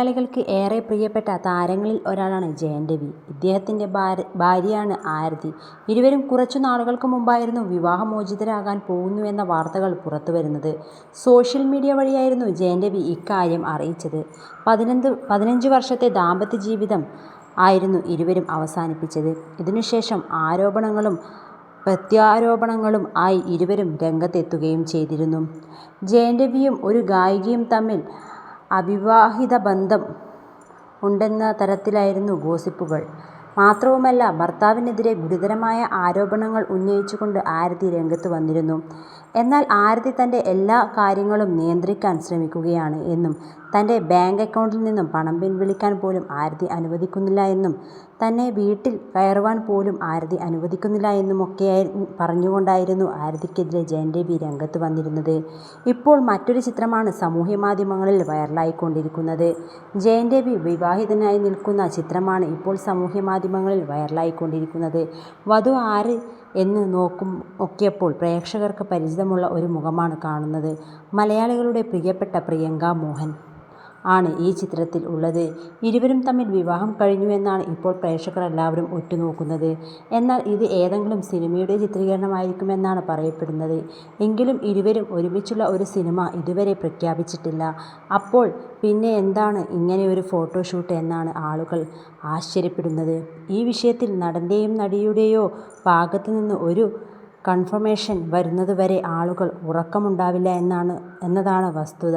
മലയാളികൾക്ക് ഏറെ പ്രിയപ്പെട്ട താരങ്ങളിൽ ഒരാളാണ് ജയന്റവി ഇദ്ദേഹത്തിന്റെ ഭാര്യയാണ് ആരതി. ഇരുവരും കുറച്ചു നാളുകൾക്ക് മുമ്പായിരുന്നു വിവാഹമോചിതരാകാൻ പോകുന്നു എന്ന വാർത്തകൾ പുറത്തുവരുന്നത്. സോഷ്യൽ മീഡിയ വഴിയായിരുന്നു ജയന്റവി ഇക്കാര്യം അറിയിച്ചത്. പതിനഞ്ച് വർഷത്തെ ദാമ്പത്യ ജീവിതം ആയിരുന്നു ഇരുവരും അവസാനിപ്പിച്ചത്. ഇതിനുശേഷം ആരോപണങ്ങളും പ്രത്യാരോപണങ്ങളും ആയി ഇരുവരും രംഗത്തെത്തുകയും ചെയ്തിരുന്നു. ജയൻ രവിയും ഒരു ഗായികയും തമ്മിൽ അവിവാഹിതബന്ധം ഉണ്ടെന്ന തരത്തിലായിരുന്നു ഗോസിപ്പുകൾ. മാത്രവുമല്ല ഭർത്താവിനെതിരെ ഗുരുതരമായ ആരോപണങ്ങൾ ഉന്നയിച്ചുകൊണ്ട് ആരതി രംഗത്ത് വന്നിരുന്നു. എന്നാൽ ആരതി തന്റെ എല്ലാ കാര്യങ്ങളും നിയന്ത്രിക്കാൻ ശ്രമിക്കുകയാണ് എന്നും തന്റെ ബാങ്ക് അക്കൗണ്ടിൽ നിന്നും പണം പിൻവലിക്കാൻ പോലും ആരതി അനുവദിക്കുന്നില്ല എന്നും തന്നെ വീട്ടിൽ കയറുവാൻ പോലും ആരതി അനുവദിക്കുന്നില്ല എന്നുമൊക്കെയായി പറഞ്ഞുകൊണ്ടായിരുന്നു ആരതിക്കെതിരെ ജയൻ രവി രംഗത്ത് വന്നിരുന്നത്. ഇപ്പോൾ മറ്റൊരു ചിത്രമാണ് സാമൂഹ്യമാധ്യമങ്ങളിൽ വൈറലായിക്കൊണ്ടിരിക്കുന്നത്. ജയൻ രവി വിവാഹിതനായി നിൽക്കുന്ന ചിത്രമാണ് ഇപ്പോൾ സാമൂഹ്യമാധ്യമങ്ങളിൽ വൈറലായിക്കൊണ്ടിരിക്കുന്നത്. വധു ആര് എന്ന് നോക്കും ഒക്കെയപ്പോൾ പ്രേക്ഷകർക്ക് പരിചിതമുള്ള ഒരു മുഖമാണ് കാണുന്നത്. മലയാളികളുടെ പ്രിയപ്പെട്ട പ്രിയങ്ക മോഹൻ ആണ് ഈ ചിത്രത്തിൽ ഉള്ളത്. ഇരുവരും തമ്മിൽ വിവാഹം കഴിഞ്ഞുവെന്നാണ് ഇപ്പോൾ പ്രേക്ഷകർ എല്ലാവരും ഉറ്റുനോക്കുന്നത്. എന്നാൽ ഇത് ഏതെങ്കിലും സിനിമയുടെ ചിത്രീകരണമായിരിക്കുമെന്നാണ് പറയപ്പെടുന്നത്. എങ്കിലും ഇരുവരും ഒരുമിച്ചുള്ള ഒരു സിനിമ ഇതുവരെ പ്രഖ്യാപിച്ചിട്ടില്ല. അപ്പോൾ പിന്നെ എന്താണ് ഇങ്ങനെയൊരു ഫോട്ടോഷൂട്ട് എന്നാണ് ആളുകൾ ആശ്ചര്യപ്പെടുന്നത്. ഈ വിഷയത്തിൽ നടന്റെയും നടിയുടെയോ ഭാഗത്ത് നിന്ന് ഒരു കൺഫർമേഷൻ വരുന്നതുവരെ ആളുകൾ ഉറക്കമുണ്ടാവില്ല എന്നാണ് എന്നതാണ് വസ്തുത.